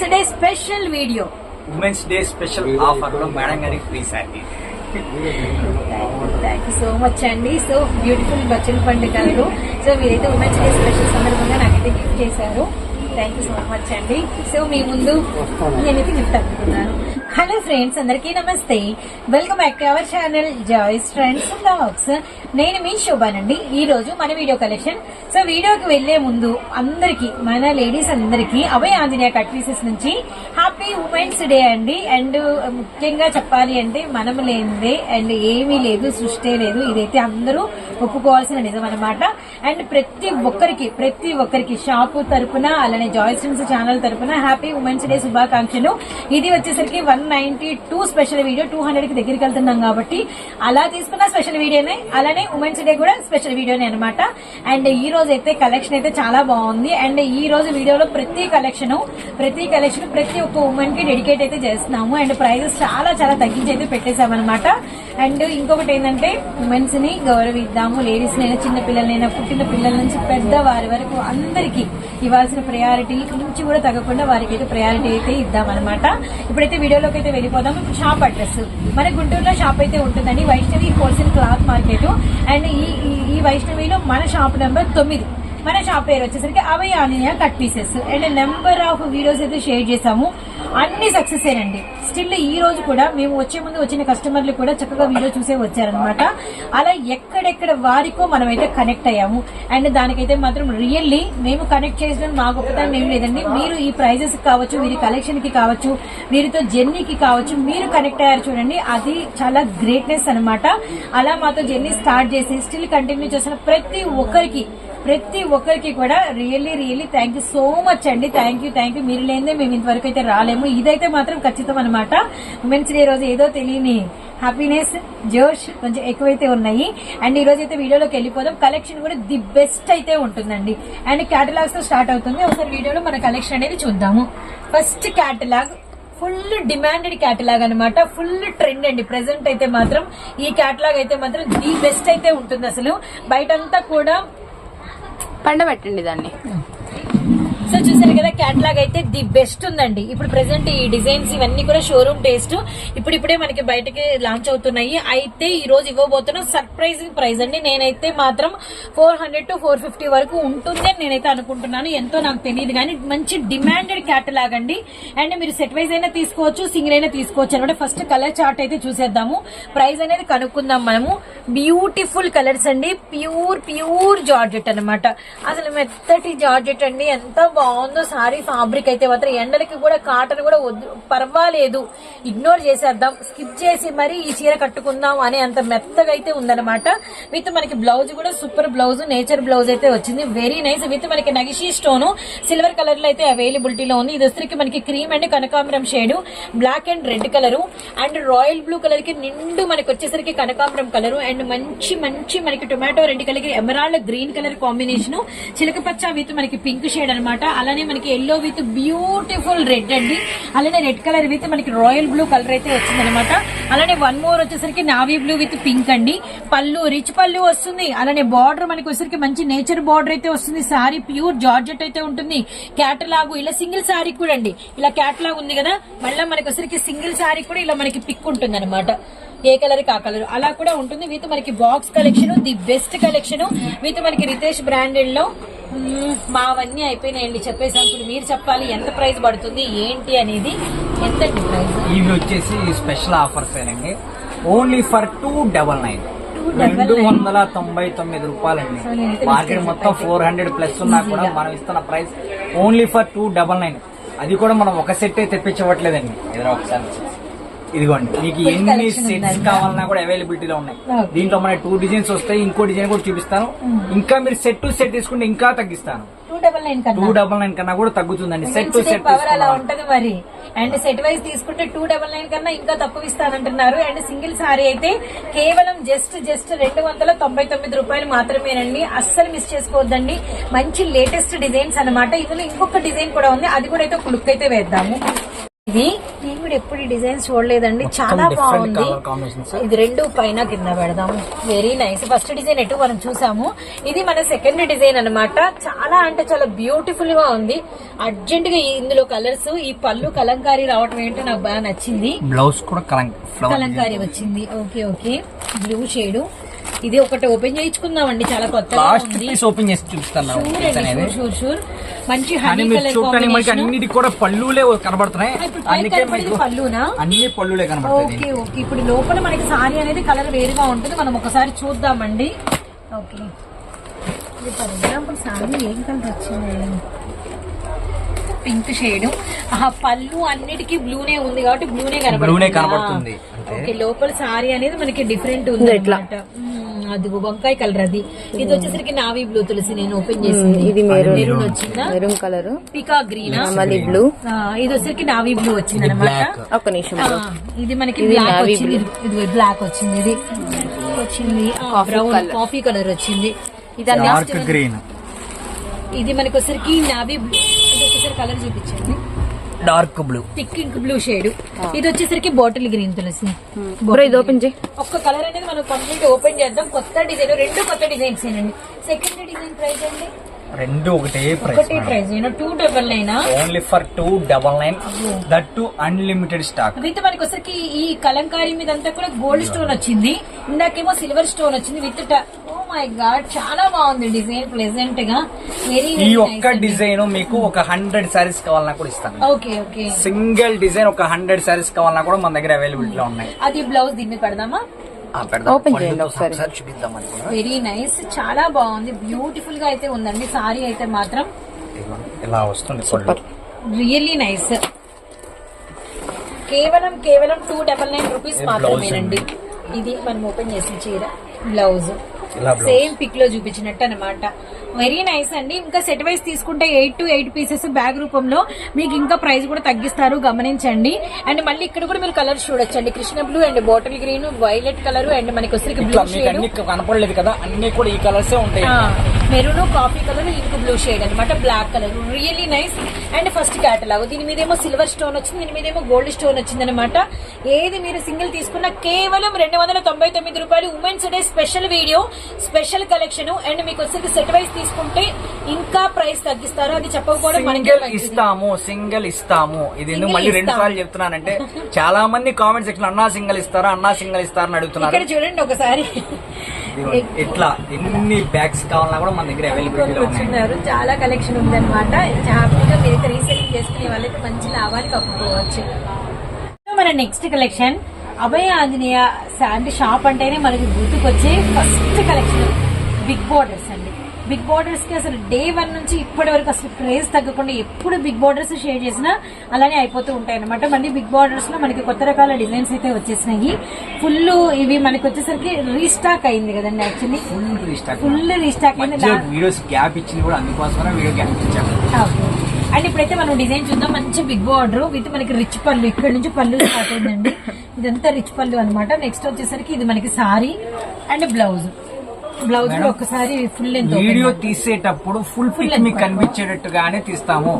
Women's day special video women's day special ఆఫర్లో madam గారికి free sari thank you so much అండి so beautiful బచ్చల పండుగ గారు సో మీరైతే ఉమెన్స్ డే స్పెషల్ సందర్భంగా నాకైతే గిఫ్ట్ చేశారు. థ్యాంక్ యూ సో మచ్ అండి సో మీ ముందు నేనైతే గిఫ్ట్ అనుకున్నాను. హలో ఫ్రెండ్స్ అందరికీ నమస్తే. Welcome back to our channel Joy's friends blogs. నేను మీ శోభానండి. ఈ రోజు మన వీడియో కలెక్షన్. సో వీడియోకి వెళ్ళే ముందు అందరికి మన లేడీస్ అందరికి అభయ ఆంజనేయ కట్ పీసెస్ నుంచి హ్యాపీ ఉమెన్స్ డే అండి. అండ్ ముఖ్యంగా చెప్పాలి అంటే మనం లేనిదే అండ్ ఏమీ లేదు సృష్టి లేదు. ఇదైతే అందరూ ఒప్పుకోవాల్సిన నిజం అనమాట అండ్ ప్రతి ఒక్కరికి ప్రతి ఒక్కరికి షాపు తరపున అలానే జాయ్స్ ఫ్రెండ్స్ ఛానల్ తరపున హ్యాపీ ఉమెన్స్ డే శుభాకాంక్షలు. ఇది వచ్చేసరికి one ninety two special video two హండ్రెడ్కి దగ్గరికి వెళ్తున్నాం కాబట్టి అలా తీసుకున్న స్పెషల్ వీడియోనే అలానే ఉమెన్స్ డే కూడా స్పెషల్ వీడియోనే అనమాట అండ్ ఈ రోజు అయితే కలెక్షన్ అయితే చాలా బాగుంది. అండ్ ఈ రోజు వీడియోలో ప్రతి కలెక్షన్ ప్రతి కలెక్షన్ ప్రతి ఒక్క ఉమెన్కి డెడికేట్ అయితే చేస్తున్నాము. అండ్ ప్రైజెస్ చాలా చాలా తగ్గించి అయితే పెట్టేశామన్నమాట. అండ్ ఇంకొకటి ఏంటంటే ఉమెన్స్ని గౌరవిద్దాము. లేడీస్ నైనా చిన్న పిల్లలైనా పుట్టిన పిల్లల నుంచి పెద్ద వారి వరకు అందరికీ ఇవ్వాల్సిన ప్రయారిటీ నుంచి కూడా తగ్గకుండా వారికి అయితే ప్రయారిటీ అయితే ఇద్దామన్నమాట. ఇప్పుడైతే వీడియోలోకి అయితే వెళ్ళిపోదాం. ఇప్పుడు షాప్ అడ్రస్. మన గుంటూరులో షాప్ అయితే ఉంటుందండి. Vaishnavi wholesale cloth market. And ఈ ఈ- ఈ వైష్ణవిలో మన షాప్ నెంబర్ తొమ్మిది. మన షాప్ పేరు వచ్చేసరికి అవయ ఆనియా cut pieces. And number of videos అయితే షేర్ చేసాము అన్ని సక్సెస్ అండి స్టిల్ ఈ రోజు కూడా మేము వచ్చే ముందు వచ్చిన కస్టమర్లు కూడా చక్కగా వీడియో చూసే వచ్చారనమాట అలా ఎక్కడెక్కడ వారికో మనం అయితే కనెక్ట్ అయ్యాము. అండ్ దానికైతే మాత్రం రియల్లీ మేము కనెక్ట్ చేసిన మా గొప్పతనం ఏం లేదండి. మీరు ఈ ప్రైజెస్ కావచ్చు వీరి కలెక్షన్కి కావచ్చు వీరితో జర్నీకి కావచ్చు మీరు కనెక్ట్ అయ్యారు చూడండి. అది చాలా గ్రేట్నెస్ అనమాట అలా మాతో జర్నీ స్టార్ట్ చేసి స్టిల్ కంటిన్యూ చేసిన ప్రతి ఒక్కరికి ప్రతి ఒక్కరికి కూడా really really thank you so much అండి. థ్యాంక్ యూ థ్యాంక్ యూ మీరు లేదే మేము ఇంతవరకు అయితే రాలేము. ఇదైతే మాత్రం ఖచ్చితం అనమాట ఉమెన్స్ డే రోజు ఏదో తెలియని హ్యాపీనెస్ జోష్ కొంచెం ఎక్కువైతే ఉన్నాయి. అండ్ ఈ రోజు అయితే వీడియోలోకి వెళ్ళిపోదాం. కలెక్షన్ కూడా ది బెస్ట్ అయితే ఉంటుందండి. అండ్ క్యాటలాగ్స్తో స్టార్ట్ అవుతుంది. ఒకసారి వీడియోలో మన కలెక్షన్ అనేది చూద్దాము. First catalogue full demanded catalogue అనమాట ఫుల్ ట్రెండ్ అండి. ప్రెసెంట్ అయితే మాత్రం ఈ క్యాటలాగ్ అయితే మాత్రం ది బెస్ట్ అయితే ఉంటుంది అసలు. బయటంతా కూడా పండబెట్టండి దాన్ని. సో చూసారు కదా క్యాటలాగ్ అయితే ది బెస్ట్ ఉందండి. ఇప్పుడు ప్రెసెంట్ ఈ డిజైన్స్ ఇవన్నీ కూడా షోరూమ్ టేస్ట్ ఇప్పుడు ఇప్పుడే మనకి బయటకి లాంచ్ అవుతున్నాయి. అయితే ఈ రోజు ఇవ్వబోతున్న సర్ప్రైజింగ్ ప్రైస్ అండి. నేనైతే మాత్రం four hundred to four fifty వరకు ఉంటుంది అని నేనైతే అనుకుంటున్నాను. ఎంతో నాకు తెలియదు కానీ మంచి డిమాండెడ్ క్యాటలాగ్ అండి. అండ్ మీరు సెట్ వైజ్ అయినా తీసుకోవచ్చు సింగిల్ అయినా తీసుకోవచ్చు అనమాట. ఫస్ట్ కలర్ చార్ట్ అయితే చూసేద్దాము. ప్రైస్ అనేది కనుక్కుందాం మనము. బ్యూటిఫుల్ కలర్స్ అండి. ప్యూర్ ప్యూర్ జార్జెట్ అన్నమాట అసలు మెత్తటి జార్జెట్ అండి. ఎంత బాగుందో సారీ ఫ్యాబ్రిక్ అయితే మాత్రం ఎండలకి కూడా కాటన్ కూడా వద్దు పర్వాలేదు. ఇగ్నోర్ చేసేద్దాం. స్కిప్ చేసి మరి ఈ చీర కట్టుకుందాం అనే అంత మెత్తగా అయితే ఉందన్నమాట. విత్ మనకి బ్లౌజ్ కూడా సూపర్ బ్లౌజ్ నేచర్ బ్లౌజ్ అయితే వచ్చింది. వెరీ నైస్ విత్ మనకి నగిషి స్టోన్ సిల్వర్ కలర్లో అయితే అవైలబిలిటీలో ఉంది. ఇది వచ్చరికి మనకి క్రీమ్ అండ్ కనకాంబరం shade black and red colour and royal blue కలర్కి నిండు మనకి వచ్చేసరికి కనకాంబరం కలర్ అండ్ మంచి మంచి మనకి టొమాటో రెడ్ కలర్కి ఎమరాల్డ్ గ్రీన్ కలర్ కాంబినేషన్ చిలక పచ్చ విత్ మనకి పింక్ షేడ్ అన్నమాట అలానే మనకి ఎల్లో విత్ బ్యూటిఫుల్ రెడ్ అండి. అలానే రెడ్ కలర్ విత్ మనకి రాయల్ బ్లూ కలర్ అయితే వచ్చింది అనమాట అలానే వన్ మోర్ వచ్చేసరికి నావీ బ్లూ విత్ పింక్ అండి. పళ్ళు రిచ్ పళ్ళు వస్తుంది. అలానే బార్డర్ మనకి వచ్చేసరికి మంచి నేచర్ బార్డర్ అయితే వస్తుంది. సారీ ప్యూర్ జార్జెట్ అయితే ఉంటుంది. క్యాటలాగ్ ఇలా సింగిల్ సారీ కూడా అండి. ఇలా క్యాటలాగ్ ఉంది కదా. మళ్ళీ మనకి వచ్చేసరికి సింగిల్ సారీ కూడా ఇలా మనకి పిక్ ఉంటుంది అనమాట ఏ కలర్ కా కలర్. అలా కూడా ఉంటుంది. విత్ మనకి box collection the best collection. With మనకి రితేష్ బ్రాండెడ్లో మావన్నీ అయిపోయినాయండి. చెప్పేసాం ఇప్పుడు మీరు చెప్పాలి. ఎంత ప్రైస్ పడుతుంది? ఏంటి అనేది? ఎంత ప్రైస్? ఇవి వచ్చేసి స్పెషల్ ఆఫర్స్ ఏనండి. Only for two double nine. రెండు. వందల తొంభై తొమ్మిది రూపాయలండి. మార్కెట్ మొత్తం. ఫోర్ హండ్రెడ్ ప్లస్ ఉన్నా కూడా. మనం ఇస్తున్న price only for two double nine. అది కూడా మనం ఒక సెట్ తెప్పించవట్లేదండి ఎదురు ఒకసారి. ఇదిగోండి మీకు ఎన్ని సెట్స్. కావాలన్నా కూడా అవైలబిలిటీలో ఉన్నాయి. దీంట్లో మన టూ డిజైన్స్ వస్తాయి ఇంకో డిజైన్ కూడా చూపిస్తాను. ఇంకా మీరు సెట్ టు సెట్ తీసుకుంటే ఇంకా తగ్గిస్తాను. టూ డబల్ నైన్ కన్నా? కూడా తగ్గుతుందండి. సెట్ టు సెట్ అలా ఉంటది మరి. అండ్ సెట్ వైజ్ తీసుకుంటే టూ డబల్ నైన్ కన్నా ఇంకా తక్కువ ఇస్తానంటున్నారు. అండ్ సింగిల్ సారీ అయితే కేవలం జస్ట్ జస్ట్ రెండు వందల తొంభై తొమ్మిది రూపాయలు మాత్రమేనండి. అస్సలు మిస్ చేసుకోవద్దండి. మంచి లేటెస్ట్ డిజైన్స్ అన్నమాట. ఇందులో ఇంకొక డిజైన్ కూడా ఉంది. అది కూడా అయితే ఒక లుక్ అయితే వేద్దాము. ఇది? నేను కూడా ఎప్పుడు డిజైన్ చూడలేదండి. చాలా బాగుంది. ఇది రెండు పైన కింద పెడదాము. వెరీ నైస్ ఫస్ట్ డిజైన్ ఎటు మనం చూసాము. ఇది మన సెకండ్ డిజైన్ అన్నమాట. చాలా అంటే చాలా బ్యూటిఫుల్గా ఉంది. అర్జెంట్గా ఇందులో కలర్స్ ఈ పళ్ళు కలంకారీ రావటం ఏంటో నాకు బాగా నచ్చింది. బ్లౌజ్ కూడా కలంకారీ వచ్చింది. ఓకే ఓకే బ్లూ షేడ్ ఇది ఒకటి ఓపెన్ చేయించుకుందామండి చాలా కొత్తగా లాస్ట్ పీస్ ఓపెన్ చేసి చూపిస్తాను షూర్ షూర్ షూర్ మంచి హనీ చూడటానికి మనకి కూడా పళ్ళులే కనబడుతున్నాయి. పళ్ళునా? అన్ని పళ్ళులే కనబడుతుంది ఓకే ఓకే. ఇప్పుడు లోపల మనకి సారీ అనేది కలర్ వేరుగా ఉంటుంది. మనం ఒకసారి చూద్దామండి. ఓకే. ఇది ఫర్ ఎగ్జాంపుల్ సారీ ఏం కలర్ వచ్చింది? పింక్ షేడ్ ఆ పళ్ళు అన్నిటికీ బ్లూనే ఉంది కాబట్టి బ్లూనే కనబడుతుంది? లోపల సారీ అనేది మనకి డిఫరెంట్ ఉంది ఇట్లా. అది వంకాయ కలర్ అది. ఇది వచ్చేసరికి నావీ బ్లూ తులసి నేను ఓపెన్ చేసింది. ఇది మెరూన్. మెరూన్ వచ్చిందా? Maroon colour. పికా గ్రీన్? మళ్ళీ బ్లూ ఇది వచ్చేసరికి నావీ బ్లూ వచ్చింది అనమాట. ఒక్క నిమిషం. ఇది మనకి ఇది బ్లాక్ వచ్చింది. ఇది బ్లాక్ వచ్చింది ఇది. వచ్చింది. బ్రౌన్. కాఫీ కలర్ వచ్చింది. ఇది గ్రీన్ ఇది మనకి వచ్చరికి నావీ బ్లూ ఇది వచ్చేసరికి కలర్ చూపించండి. Dark blue. Thick ink blue shade. ఇది వచ్చేసరికి బాటిల్ గ్రీన్ తులసి. బ్రో ఇది ఓపెన్ చేయి. ఒక్క కలర్ అనేది మనం కంప్లీట్ ఓపెన్ చేద్దాం. కొత్త డిజైన్ రెండు కొత్త డిజైన్స్ ఏనండి. సెకండ్ డిజైన్ ప్రైస్ అండి? రెండు ఒకటే ఒకటే ప్రైస్ ప్రైస్ టూ డబల్ నైనా only for two double nine that too unlimited stock with మనకి వచ్చరికి ఈ కలంకారీ మీద అంతా కూడా గోల్డ్ స్టోన్ వచ్చింది. ఇందాకేమో సిల్వర్ స్టోన్ వచ్చింది. విత్ మై గాడ్ చాలా బాగుంది డిజైన్ ప్లెజెంట్గా వెరీ ఈ ఒక్క డిజైన్ మీకు ఒక హండ్రెడ్ శారీస్ కావాలన్నా కూడా ఇస్తాను. ఓకే ఓకే సింగిల్ డిజైన్ ఒక హండ్రెడ్ శారీస్ కావాలన్నా కూడా మన దగ్గర అవైలబిలిటీ లో ఉన్నాయి. అది బ్లౌజ్ దీని మీద పెడదామా? చేయండి ఒకసారి. కూడా. వెరీ నైస్ చాలా బాగుంది. బ్యూటిఫుల్గా అయితే ఉందండి. సారీ అయితే మాత్రం. ఇలా వస్తుంది సూపర్ రియల్లీ నైస్ కేవలం కేవలం టూ డబల్ నైన్ రూపీస్ ఇది మాత్రమేనండి. ఇది మనం ఓపెన్ చేసిన చీర బ్లౌజ్ సేమ్ పిక్లో చూపించినట్టు అనమాట వెరీ నైస్ అండి. ఇంకా సెట్ వైజ్ తీసుకుంటే eight to eight pieces bag రూపంలో మీకు ఇంకా ప్రైస్ కూడా తగ్గిస్తారు గమనించండి. అండ్ మళ్ళీ ఇక్కడ కూడా మీరు కలర్స్ చూడొచ్చండి. Krishna blue and bottle green violet colour and మనకి ఇట్లా బ్లూ కనపడలేదు కదా అన్ని కూడా ఈ కలర్సే ఉంటాయి. Maroon coffee colour ink blue shade అనమాట black colour really nice and first catalogue దీని మీద ఏమో సిల్వర్ స్టోన్ వచ్చింది దీని మీద ఏమో గోల్డ్ స్టోన్ వచ్చింది అనమాట ఏది మీరు సింగిల్ తీసుకున్న కేవలం రెండు వందల తొంభై తొమ్మిది రూపాయలు women's day special video special collection and మీకు వచ్చేసి సెట్ వైస్ తీసుకుంటే ఇంకా ప్రైస్ తగ్గిస్తారు అది చెప్పకపోవడం మనకే సింగిల్. ఇస్తాము సింగిల్ ఇస్తాము ఇది ఎందుకు మళ్ళీ రెండు. సార్లు చెప్తున్నానంటే చాలా మంది కామెంట్ సెక్షన్ అన్నా సింగిల్ ఇస్తారా అన్నా సింగిల్ ఇస్తారని అడుగుతున్నారు ఇక్కడ చూడండి ఒకసారి. ఇట్లా ఎన్ని బ్యాగ్స్ కావాలన్నా కూడా మన దగ్గర అవైలబిలిటీలో ఉన్నాయి. కూర్చున్నారు. చాలా కలెక్షన్ ఉందన్నమాట. హ్యాపీగా మీరైతే రీసెల్లింగ్ చేసుకునే వాళ్ళైతే మంచి లాభాలు కప్పుకోవచ్చు. మన next collection Abhaya Anjaneya Shanti shop అంటేనే మనకి గుర్తుకొచ్చే ఫస్ట్ కలెక్షన్ బిగ్ బోర్డర్స్ అండి. బిగ్ బోర్డర్స్కి అసలు డే వన్ నుంచి ఇప్పటి వరకు అసలు క్రేజ్ తగ్గకుండా ఎప్పుడు బిగ్ బోర్డర్స్ షేర్ చేసినా అలానే అయిపోతూ ఉంటాయి అనమాట మళ్ళీ బిగ్ బోర్డర్స్లో మనకి కొత్త రకాల డిజైన్స్ అయితే వచ్చేసినాయి. ఫుల్ ఇవి మనకి వచ్చేసరికి రీస్టాక్ అయింది కదండి actually. Full restock. Full restock అయింది. వీడియోస్ గ్యాప్ ఇచ్చింది కూడా అందుకోసమే వీడియో గ్యాప్ ఇచ్చాము ఓకే. అండ్ ఇప్పుడైతే మనం డిజైన్ చూద్దాం. మంచి బిగ్ బార్డర్ విత్ మనకి రిచ్ పళ్ళు. ఇక్కడ నుంచి పళ్ళు స్టార్ట్ అయిందండి. ఇదంతా రిచ్ పళ్ళు అన్నమాట. నెక్స్ట్ వచ్చేసరికి ఇది మనకి సారీ అండ్ బ్లౌజ్. బ్లౌజ్లో ఒక్కసారి ఫుల్ వీడియో తీసేటప్పుడు ఫుల్ పిక్ మీకు కనిపించేటట్టుగానే తీస్తాము.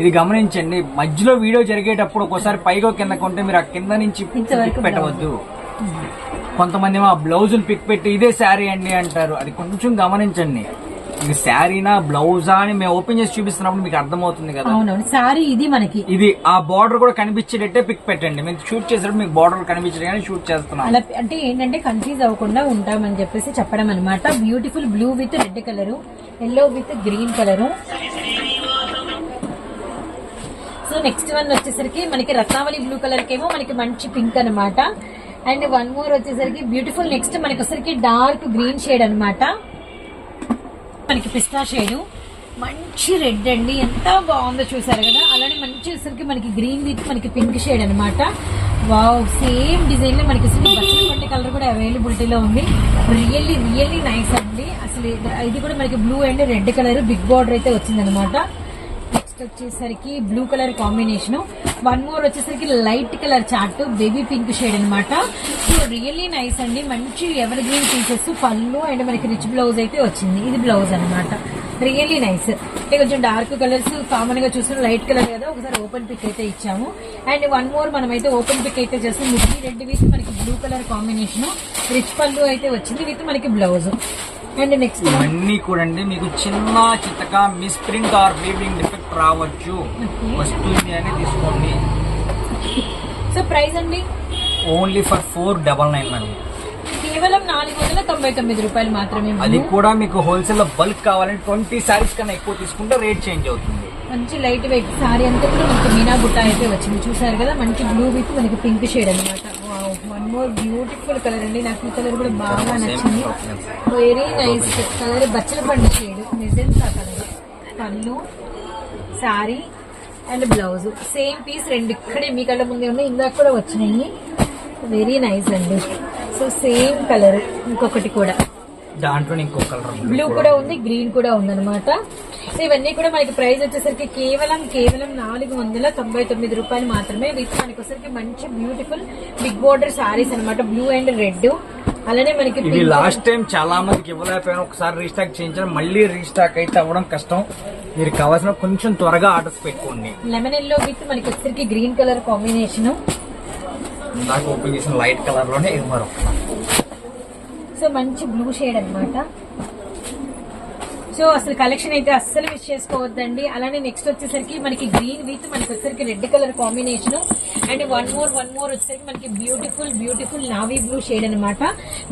ఇది గమనించండి మధ్యలో వీడియో జరిగేటప్పుడు ఒక్కోసారి పైగా కింద కొంటే మీరు ఆ కింద నుంచి పెట్టవద్దు. కొంతమంది ఏమో ఆ బ్లౌజ్ పిక్ పెట్టి ఇదే శారీ అండి అంటారు. అది కొంచెం గమనించండి. ఇది శారీనా బ్లౌజా అని మేము ఓపెన్ చేసి చూపిస్తున్నప్పుడు మీకు అర్థమవుతుంది కదా? అవునవును సారీ ఇది మనకి. ఇది ఆ బార్డర్ కూడా కనిపించేటట్టే పిక్ పెట్టండి. మేము షూట్ చేసేటప్పుడు మీకు బార్డర్ కనిపించడం కానీ షూట్ చేస్తున్నాం. అంటే ఏంటంటే కన్ఫ్యూజ్ అవ్వకుండా ఉంటామని చెప్పేసి చెప్పడం అనమాట beautiful blue with red colour yellow with green colour so next one వచ్చేసరికి మనకి రత్నావళి బ్లూ కలర్ కేమో మనకి మంచి పింక్ అన్నమాట. అండ్ వన్ మోర్ వచ్చేసరికి బ్యూటిఫుల్ నెక్స్ట్ మనకి వచ్చేసరికి డార్క్ గ్రీన్ షేడ్ అన్నమాట. మనకి పిస్తా షేడు మంచి రెడ్ అండి. ఎంత బాగుందో చూసారు కదా? అలానే మంచి వచ్చేసరికి మనకి గ్రీన్ విత్ మనకి పింక్ షేడ్ అన్నమాట. వావ్ సేమ్ డిజైన్లో మనకి అసలు బట్టలు కలర్ కూడా అవైలబిలిటీలో ఉంది. రియల్లీ రియల్లీ నైస్ అండి. అసలు ఇది- కూడా మనకి blue and red colour big border అయితే వచ్చిందనమాట వచ్చేసరికి blue colour combination one more వచ్చేసరికి light colour chart baby pink shade అన్నమాట. సో రియల్లీ నైస్ అండి. మంచి ఎవర్ గ్రీన్ పీసెస్ పళ్ళు అండ్ మనకి రిచ్ బ్లౌజ్ అయితే వచ్చింది. ఇది బ్లౌజ్ అన్నమాట. రియల్లీ నైస్ అంటే కొంచెం డార్క్ కలర్స్ కామన్గా చూసిన లైట్ కలర్ కదా ఒకసారి ఓపెన్ పిక్ అయితే ఇచ్చాము. అండ్ వన్ మోర్ మనం అయితే ఓపెన్ పిక్ అయితే చేస్తాం. మిర్చి రెడ్ విత్ మనకి బ్లూ కలర్ కాంబినేషన్ రిచ్ పళ్ళు అయితే వచ్చింది విత్ మనకి బ్లౌజ్ అండ్ నెక్స్ట్ ఇవన్నీ కూడా అండి మీకు చిన్న చిత్తగా miss print or weaving defect రావచ్చు. వస్తుంది అని తీసుకోండి. సో ప్రైస్ అండి? Only for four double nine అండి. కేవలం నాలుగు వందల తొంభై తొమ్మిది రూపాయలు మాత్రమే అది కూడా మీకు హోల్సేల్లో బల్క్ కావాలంటే ట్వంటీ సారీస్ కన్నా ఎక్కువ తీసుకుంటే రేట్ చేంజ్ అవుతుంది. మంచి లైట్ వెయిట్ సారీ అంతా కూడా మనకి మీనా బుట్ట అయితే వచ్చింది. చూసారు కదా? మంచి బ్లూ విత్ మనకి పింక్ షేడ్ అనమాట వన్ మోర్ బ్యూటిఫుల్ కలర్ అండి. నాకు ఈ కలర్ కూడా బాగా నచ్చింది. వెరీ నైస్ కలర్ బచ్చల పండు షేడ్ నిజంగా కలర్. పళ్ళు sari and blouse same piece రెండు ఇక్కడే మీ కళ్ళ ముందే ఉన్నాయి. ఇందాక కూడా వచ్చినాయి. వెరీ నైస్ అండి. సో సేమ్ కలర్ ఇంకొకటి కూడా. దాంట్లో ఇంకో కలర్ బ్లూ కూడా ఉంది గ్రీన్ కూడా ఉందన్నమాట. సో ఇవన్నీ కూడా మనకి ప్రైస్ వచ్చేసరికి కేవలం కేవలం నాలుగు వందల తొంభై తొమ్మిది రూపాయలు మాత్రమే విత్ మనకి వచ్చేసరికి మంచి బ్యూటిఫుల్ బిగ్ బోర్డర్ సారీస్ అన్నమాట. బ్లూ అండ్ రెడ్ అలానే మనకి ఇవి లాస్ట్ టైం చాలా మందికి ఇవ్వలేకపోయాను. ఒకసారి రీస్టాక్ చేయించాను మళ్ళీ రీస్టాక్ అయితే అవ్వడం కష్టం. మీరు కావాల్సిన కొంచెం త్వరగా ఆర్డర్స్ పెట్టుకోండి. లెమన్ ఎల్లో విత్ మనకి వచ్చేసరికి గ్రీన్ కలర్ కాంబినేషన్ నాకు ఓపెన్ చేసిన లైట్ కలర్లోనే ఇది మరొక సో మంచి బ్లూ షేడ్ అన్నమాట. సో అసలు కలెక్షన్ అయితే అస్సలు మిస్ చేసుకోవద్దండి. అలానే నెక్స్ట్ వచ్చేసరికి మనకి గ్రీన్ విత్ మనకి వచ్చేసరికి red colour combination and one more one more వచ్చేసరికి మనకి beautiful beautiful navy blue shade అనమాట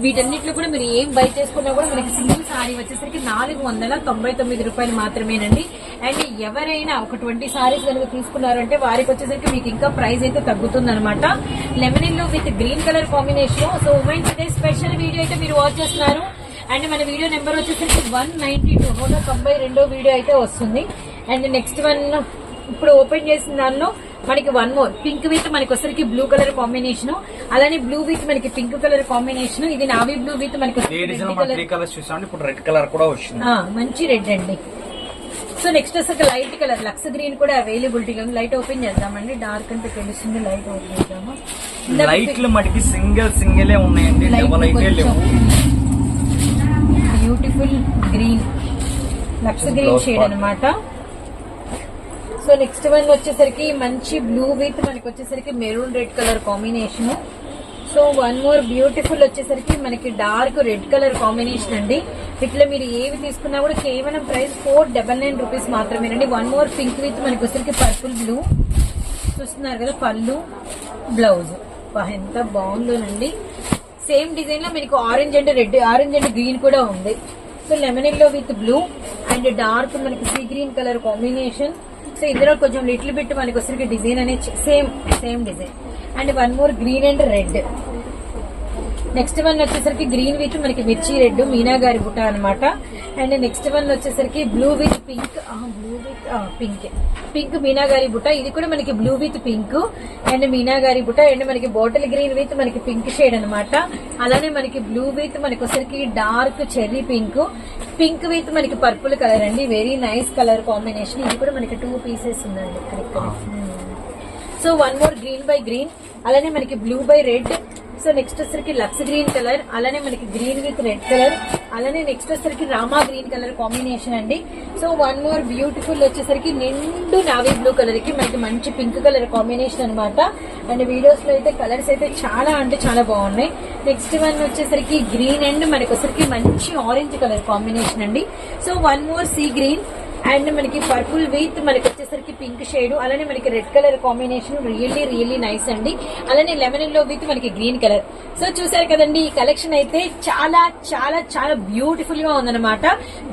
వీటన్నిటిలో కూడా మీరు ఏం బై చేసుకున్నా కూడా మనకి సింగిల్ సారీ వచ్చేసరికి నాలుగు వందల తొంభై తొమ్మిది రూపాయలు మాత్రమేనండి. అండ్ ఎవరైనా ఒక ట్వంటీ సారీస్ కనుక తీసుకున్నారంటే వారికి వచ్చేసరికి మీకు ఇంకా ప్రైస్ అయితే తగ్గుతుంది అనమాట lemon with green colour combination so women's day special video అయితే మీరు వాచ్ చేస్తున్నారు. అండ్ మన వీడియో నెంబర్ వచ్చేసరికి వన్ నైన్టీ టూ నూట తొంభై రెండో వీడియో అయితే వస్తుంది. అండ్ నెక్స్ట్ వన్ ఇప్పుడు ఓపెన్ చేసిన దానిలో మనకి వన్ మోర్. పింక్ విత్ మనకి వచ్చరికి బ్లూ కలర్ కాంబినేషన్. అలానే బ్లూ విత్ మనకి పింక్ కలర్ కాంబినేషన్. ఇది నావీ బ్లూ విత్ మనకి రెడ్ కలర్ ఇప్పుడు రెడ్ కూడా వచ్చింది. మంచి రెడ్ అండి. సో నెక్స్ట్ వచ్చేసరికి లైట్ కలర్ లక్స్ గ్రీన్ కూడా అవైలబిలిటీగా ఉంది. లైట్ ఓపెన్ చేద్దామండి. డార్క్ అంటే తెలుస్తుంది లైట్ ఓపెన్ చేద్దాము. లైట్లు మటుకి సింగిల్ సింగిలే ఉన్నాయండి. డబల్ అయితే లేవు. Beautiful green looks green shade అన్నమాట. సో నెక్స్ట్ వన్ వచ్చేసరికి మంచి బ్లూ విత్ మనకి వచ్చేసరికి maroon red colour combination. So one more beautiful వచ్చేసరికి మనకి డార్క్ రెడ్ కలర్ కాంబినేషన్ అండి. ఇట్లా మీరు ఏవి తీసుకున్నా కూడా కేవలం price four double nine rupees మాత్రమేనండి. వన్ మోర్ పింక్ విత్ మనకి వచ్చేసరికి పర్పుల్ బ్లూ. చూస్తున్నారు కదా పళ్ళు బ్లౌజ్. ఎంత బాగుందోనండి. సేమ్ డిజైన్లో మీకు orange and red orange and green కూడా ఉంది. So lemon yellow with blue and dark మనకి sea green colour combination. So ఇందులో కొంచెం లిటిల్ బిట్ మనకి వచ్చరికి డిజైన్ అనేది same same design. And one more green and red. Next one వచ్చేసరికి green with మనకి మిర్చి రెడ్ మీనా గారి బుట్ట అనమాట అండ్ నెక్స్ట్ వన్ వచ్చేసరికి blue with pink blue with pink pink Meena గారి బుట్ట. ఇది కూడా మనకి blue with pink and Meena గారి బుట్ట. అండ్ మనకి బాటిల్ గ్రీన్ విత్ మనకి పింక్ షేడ్ అనమాట అలానే మనకి బ్లూ విత్ మనకి వచ్చరికి dark cherry pink pink with మనకి పర్పుల్ కలర్ అండి. వెరీ నైస్ కలర్ కాంబినేషన్ ఇది కూడా మనకి టూ పీసెస్ ఉందండి. So one more green by green అలానే మనకి blue by red so next వచ్చరికి లక్స్ గ్రీన్ కలర్ అలానే మనకి గ్రీన్ విత్ రెడ్ కలర్ అలానే నెక్స్ట్ వచ్చరికి రామా గ్రీన్ కలర్ కాంబినేషన్ అండి. సో వన్ మోర్ బ్యూటిఫుల్ వచ్చేసరికి నిండు నావీ బ్లూ కలర్కి మనకి మంచి పింక్ కలర్ కాంబినేషన్ అన్నమాట. అండ్ వీడియోస్లో అయితే కలర్స్ అయితే చాలా అంటే చాలా బాగున్నాయి. నెక్స్ట్ వన్ వచ్చేసరికి గ్రీన్ అండ్ మనకి వచ్చరికి మంచి ఆరెంజ్ కలర్ కాంబినేషన్ అండి. So one more sea green and మనకి పర్పుల్ విత్ మనకి వచ్చేసరికి పింక్ షేడ్ అలానే మనకి red colour combination really really nice అండి. అలానే లెమన్లో విత్ మనకి గ్రీన్ కలర్. సో చూసారు కదండి ఈ కలెక్షన్ అయితే చాలా చాలా చాలా బ్యూటిఫుల్గా ఉందన్నమాట.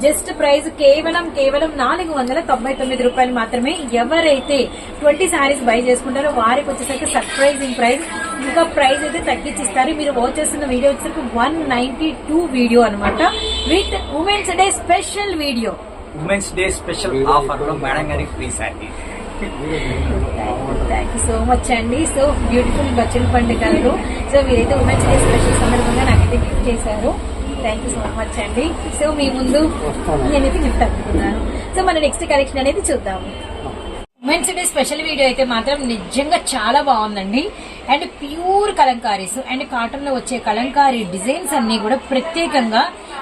జస్ట్ ప్రైస్ కేవలం కేవలం నాలుగు వందల తొంభై తొమ్మిది రూపాయలు మాత్రమే. ఎవరైతే ట్వంటీ సారీస్ బై చేసుకుంటారో వారికి వచ్చేసరికి సర్ప్రైజింగ్ ప్రైస్ ఇంకా ప్రైస్ అయితే తగ్గించిస్తారు. మీరు వాచ్ చేస్తున్న వీడియో వచ్చేసరికి వన్ నైన్టీ టూ వీడియో అనమాట with women's day special video women's day special ఆఫర్లో మేడం గారికి free sari thank you so much అండి. సో బ్యూటిఫుల్ బచ్చల పండుగలు. సో మీరైతే ఉమెన్స్ డే స్పెషల్ సందర్భంగా నాకైతే గిఫ్ట్ చేశారు. థ్యాంక్ యూ సో మచ్ అండి. సో మీ ముందు నేనైతే గిఫ్ట్ అందుకున్నాను సో మన నెక్స్ట్ కలెక్షన్ అనేది చూద్దాము ఉమెన్స్ డే స్పెషల్ వీడియో అయితే మాత్రం నిజంగా చాలా బాగుందండి. అండ్ ప్యూర్ కలంకారీస్ అండ్ కాటన్లో వచ్చే కలంకారీ డిజైన్స్ అన్ని కూడా ప్రత్యేకంగా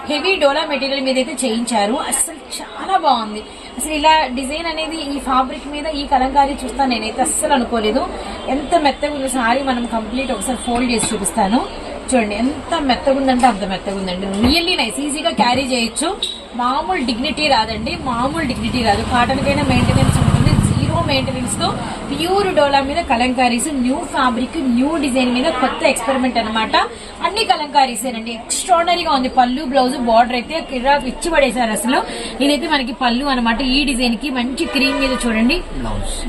హెవీ డోలా మెటీరియల్ మీద అయితే చేయించారు. అసలు చాలా బాగుంది. అసలు ఇలా డిజైన్ అనేది ఈ ఫ్యాబ్రిక్ మీద ఈ కలంకారీ చూస్తా నేనైతే అస్సలు అనుకోలేదు. ఎంత మెత్తగా ఉంది సారీ మనం కంప్లీట్ ఒకసారి ఫోల్డ్ చేసి చూపిస్తాను. చూడండి ఎంత మెత్తగా ఉందంటే అంత మెత్తగా ఉందండి. రియల్లీ నైస్ ఈజీగా క్యారీ చేయొచ్చు. మామూలు డిగ్నిటీ రాదండి మామూలు డిగ్నిటీ రాదు. కాటన్కైనా మెయింటెనెన్స్ ఉంటుంది జీరో మెయింటెనెన్స్తో ప్యూర్ డోలా మీద kalamkaris new fabric new design మీద కొత్త ఎక్స్పెరిమెంట్ అన్నమాట. అన్ని కలంకారీసేనండి. ఎక్స్ట్రాడనరీగా ఉంది. పళ్ళు బ్లౌజ్ బార్డర్ అయితే కిరాకు ఇచ్చి పడేశారు అసలు. ఇదైతే మనకి పళ్ళు అన్నమాట. ఈ డిజైన్కి మంచి క్రీమ్ మీద చూడండి.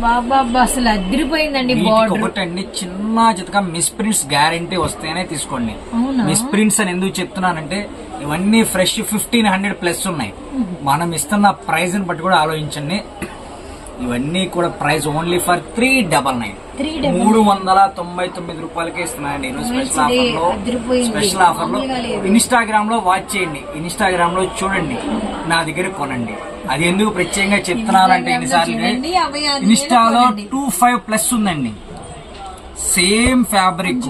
బాబా అసలు అదిరిపోయిందండి బార్డర్ ఒకటండి చిన్న చితక మిస్ ప్రింట్స్ గ్యారంటీ వస్తేనే తీసుకోండి? మిస్ ప్రింట్స్ అని ఎందుకు చెప్తున్నానంటే ఇవన్నీ ఫ్రెష్ ఫిఫ్టీన్ హండ్రెడ్ ప్లస్ ఉన్నాయి. మనం ఇస్తున్న ప్రైస్ని బట్టి కూడా ఆలోచించండి. ఇవన్నీ కూడా price only for three double nine మూడు వందల తొంభై తొమ్మిది రూపాయలకే ఇస్తున్నానండి ఈరోజు స్పెషల్ మంచిది. ఆఫర్లో అదిరిపోయింది. స్పెషల్ ఆఫర్లో మామూలుగా లేదు. ఇన్స్టాగ్రామ్లో వాచ్ చేయండి ఇన్స్టాగ్రామ్లో చూడండి నా దగ్గర కొనండి అది ఎందుకు ప్రత్యేకంగా చెప్తున్నానంటే ఎన్నిసార్లు ఇన్స్టాలో. టూ ఫైవ్ ప్లస్ ఉందండి సేమ్ ఫ్యాబ్రిక్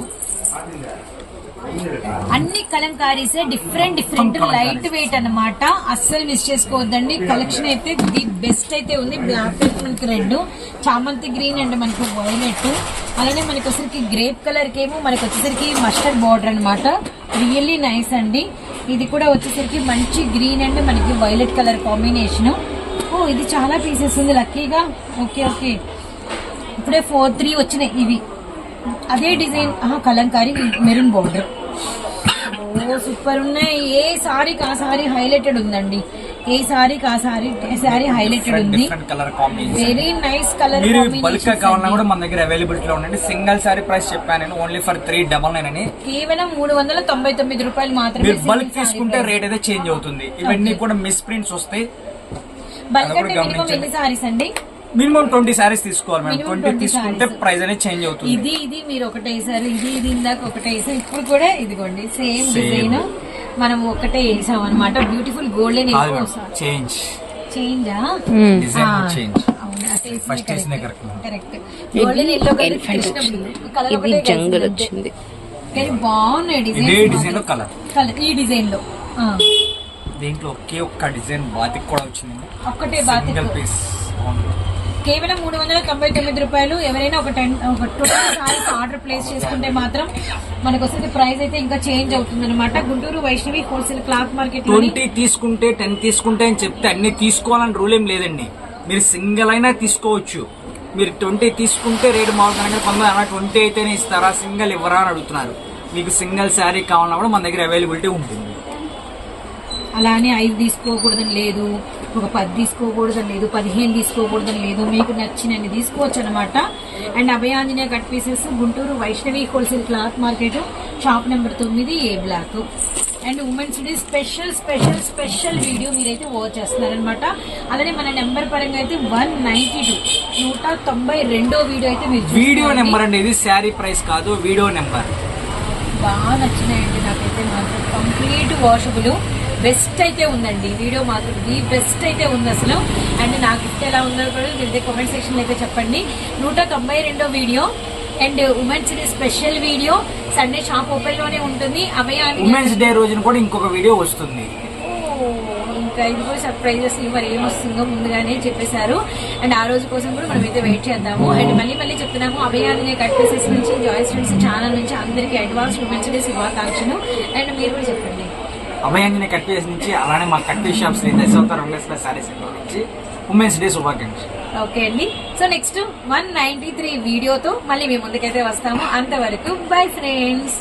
అన్ని కలంకారీసే డిఫరెంట్ డిఫరెంట్ లైట్ వెయిట్ అన్నమాట. అస్సలు మిస్ చేసుకోవద్దండి. కలెక్షన్ అయితే ది బెస్ట్ అయితే ఉంది. బ్లాక్ అయితే మనకి రెడ్ చామంతి గ్రీన్ అండ్ మనకి వైలెట్ అలానే మనకి వచ్చరికి గ్రేప్ కలర్కి ఏమో మనకి వచ్చేసరికి మస్టర్డ్ బార్డర్ అన్నమాట. రియల్లీ నైస్ అండి. ఇది కూడా వచ్చేసరికి మంచి గ్రీన్ అండ్ మనకి వైలెట్ కలర్ కాంబినేషన్ ఓ ఇది చాలా పీసెస్ ఉంది. లక్కీగా ఓకే ఓకే ఇప్పుడే ఫోర్ త్రీ వచ్చినాయి ఇవి. అదే design kalamkari maroon border oh super ఉన్నాయి. ఏ సారీకి ఆ సారీ హైలైటెడ్ ఉందండి. ఏ సారీకి ఆ సారీ సారీ హైలైటెడ్ ఉంది. కలర్ వెరీ నైస్ కలర్ మీరు బల్క్గా కావాలన్నా కూడా మన దగ్గర అవైలబిలిటీ లో ఉండండి. సింగిల్ సారీ ప్రైస్ చెప్పాను నేను. Only for three double nine అని. కేవలం మూడు వందల తొంభై తొమ్మిది రూపాయలు మాత్రమే మీరు బల్క్ తీసుకుంటే రేట్ అయితే చేంజ్ అవుతుంది. ఇవన్నీ కూడా మిస్ ప్రింట్స్ వస్తాయి బల్క్ అంటే మినిమం ఎన్ని సారీస్ అండి? మినిమం ట్వంటీ సారీస్ తీసుకోవాలి మేడం ట్వంటీ 20 తీసుకుంటే. ప్రైస్ అనేది చేంజ్ అవుతుంది. ఇది ఇది మీరు ఒకటే వేసారు ఇది ఇది ఇందాక ఒకటే వేసారు ఇప్పుడు కూడా ఇదిగోండి సేమ్. డిజైన్. మనం ఒకటే వేసాం అనమాట beautiful golden change చేంజా change first. Correct golden yellow colour jungle. వచ్చింది. కానీ బాగున్నాయి ఇదే డిజైన్ కలర్ కలర్ ఈ డిజైన్లో. ఆ, దీంట్లో ఒకే ఒక్క డిజైన్ బాతిక్ కూడా వచ్చింది ఒక్కటే బాతిక్. పీస్ కేవలం మూడు వందల తొంభై తొమ్మిది రూపాయలు ఎవరైనా ఒక టెన్ ఒక ట్వంటీ సారీస్ ఆర్డర్ ప్లేస్ చేసుకుంటే మాత్రం మనకు వచ్చేది ప్రైస్ అయితే ఇంకా చేంజ్ అవుతుంది అనమాట Guntur Vaishnavi wholesale cloth market twenty తీసుకుంటే టెన్ తీసుకుంటే అని చెప్తే అన్ని తీసుకోవాలని రూల్ ఏం లేదండి. మీరు సింగిల్ అయినా తీసుకోవచ్చు. మీరు ట్వంటీ తీసుకుంటే రేటు మామూలు కనుక కొందరు అలా ట్వంటీ అయితేనే ఇస్తారా? సింగిల్ ఇవ్వరా అని అడుగుతున్నారు. మీకు సింగిల్ శారీ కావాలన్నా కూడా మన దగ్గర అవైలబిలిటీ ఉంటుంది. అలానే ఐదు తీసుకోకూడదని లేదు ఒక పది తీసుకోకూడదని లేదు పదిహేను తీసుకోకూడదని లేదు మీకు నచ్చినన్ని తీసుకోవచ్చు అనమాట and Abhayanjaneya cut pieces Guntur Vaishnavi wholesale cloth market shop number తొమ్మిది A block. And women's day special special special video మీరైతే వాచ్ చేస్తున్నారనమాట అలానే మన నెంబర్ పరంగా అయితే వన్ నైన్టీ టూ నూట తొంభై రెండో వీడియో అయితే మీరు వీడియో. నెంబర్ అండి ఇది శారీ ప్రైస్ కాదు వీడియో నెంబర్. బాగా నచ్చినాయండి నాకైతే మాత్రం. Complete washable. బెస్ట్ అయితే ఉందండి. వీడియో మాత్రం ది బెస్ట్ అయితే ఉంది అసలు. అండ్ నా గిఫ్ట్ ఎలా ఉందో కూడా మీరు కామెంట్ సెక్షన్ అయితే చెప్పండి. నూట తొంభై రెండో video and women's day special video Sunday shop ఓపెన్లోనే ఉంటుంది. అభయ ఉమెన్స్ డే రోజున కూడా ఇంకొక వీడియో వస్తుంది. ఇంకా ఇది కూడా సర్ప్రైజెస్ మరి ఏమొస్తుందో ముందుగానే చెప్పేశారు. అండ్ ఆ రోజు కోసం కూడా మనం అయితే వెయిట్ చేద్దాము. అండ్ మళ్ళీ మళ్ళీ చెప్తున్నాము అభయాన్ని కట్ నుంచి జాయిస్ ఫ్రెండ్స్ ఛానల్ నుంచి అందరికీ అడ్వాన్స్ ఉమెన్స్ డే శుభాకాంక్షలు. అండ్ మీరు కూడా చెప్పండి. అభయాంజనే కట్ పీస్ నుంచి అలానే మా కట్ పీస్ షాప్స్ దశవత వెంకటేశ్వర ప్లస్ శారీస్ నుంచి ఉమెన్స్ డే శుభాకాంక్షలు. ఓకే అండి. So next one ninety three వీడియోతో మళ్ళీ మేము ముందుకైతే వస్తాము. అంతవరకు బై ఫ్రెండ్స్.